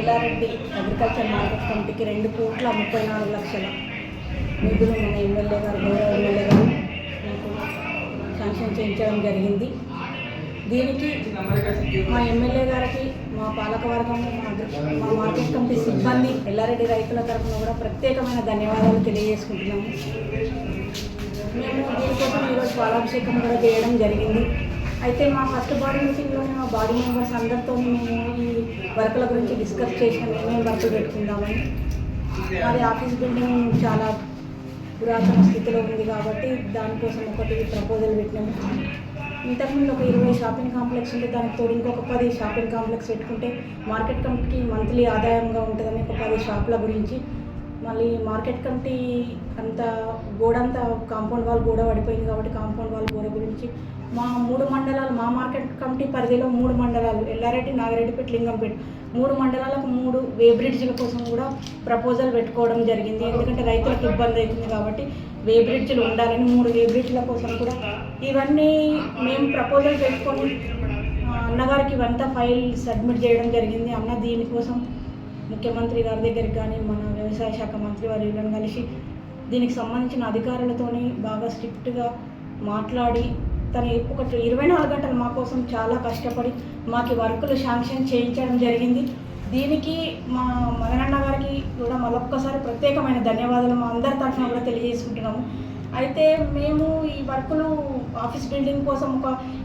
Yellareddy agriculture market కమిటీకి రెండు కోట్ల ముప్పై నాలుగు లక్షల నిధులు మన ఎమ్మెల్యే గారు గౌరవ ఎమ్మెల్యే గారు నాకు శాంక్షన్ చేయించడం జరిగింది. దీనికి మా ఎమ్మెల్యే గారికి మా పాలకవర్గం మా మా మార్కెట్ కమిటీ సిబ్బంది ఎల్లారెడ్డి రైతుల తరఫున కూడా ప్రత్యేకమైన ధన్యవాదాలు తెలియజేసుకుంటున్నాము. మేము దీనికోసం ఈరోజు పాలాభిషేకం కూడా చేయడం జరిగింది. అయితే మా ఫస్ట్ బాడీ మీటింగ్లోనే మా బాడీ మెంబర్స్ అందరితో మేము ఈ వర్కుల గురించి డిస్కస్ చేసాము ఏమేమి వర్కులు పెట్టుకుందామని. మరి ఆఫీస్ బిల్డింగ్ చాలా పురాతన స్థితిలో ఉంది కాబట్టి దానికోసం ఒకటి ప్రపోజల్ పెట్టినాము ఇంతకుముందు ఒక ఇరవై షాపింగ్ కాంప్లెక్స్ ఉంటే దానికి తోడు ఇంకొక పది షాపింగ్ కాంప్లెక్స్ పెట్టుకుంటే మార్కెట్ కమిటీకి మంత్లీ ఆదాయంగా ఉంటుందని ఒక పది షాపుల గురించి మళ్ళీ మార్కెట్ కమిటీ అంత గోడ అంతా కాంపౌండ్ వాల్ గోడ పడిపోయింది కాబట్టి కాంపౌండ్ వాల్ గోడ గురించి మా మూడు మండలాలు మా మార్కెట్ కమిటీ పరిధిలో మూడు మండలాలు ఎల్లారెడ్డి నాగిరెడ్డిపేట లింగంపేట మూడు మండలాలకు మూడు వే బ్రిడ్జ్ల కోసం కూడా ప్రపోజల్ పెట్టుకోవడం జరిగింది. ఎందుకంటే రైతులకు ఇబ్బంది అవుతుంది కాబట్టి వే బ్రిడ్జ్లు ఉండాలని మూడు వే బ్రిడ్జ్ల కోసం కూడా ఇవన్నీ మేము ప్రపోజల్ పెట్టుకొని అన్నగారికి ఇవంతా ఫైల్ సబ్మిట్ చేయడం జరిగింది. అన్న దీనికోసం ముఖ్యమంత్రి గారి దగ్గరికి కానీ మన వ్యవసాయ శాఖ మంత్రి వారు కలిసి దీనికి సంబంధించిన అధికారులతోని బాగా స్ట్రిక్ట్గా మాట్లాడి తను ఒక ఇరవై నాలుగు గంటలు మా కోసం చాలా కష్టపడి మాకు వర్కులు శాంక్షన్ చేయించడం జరిగింది. దీనికి మా మదనన్న గారికి కూడా మరొక్కసారి ప్రత్యేకమైన ధన్యవాదాలు మా అందరి తరఫున కూడా తెలియజేసుకుంటున్నాము. అయితే మేము ఈ వర్కులు ఆఫీస్ బిల్డింగ్ కోసం ఒక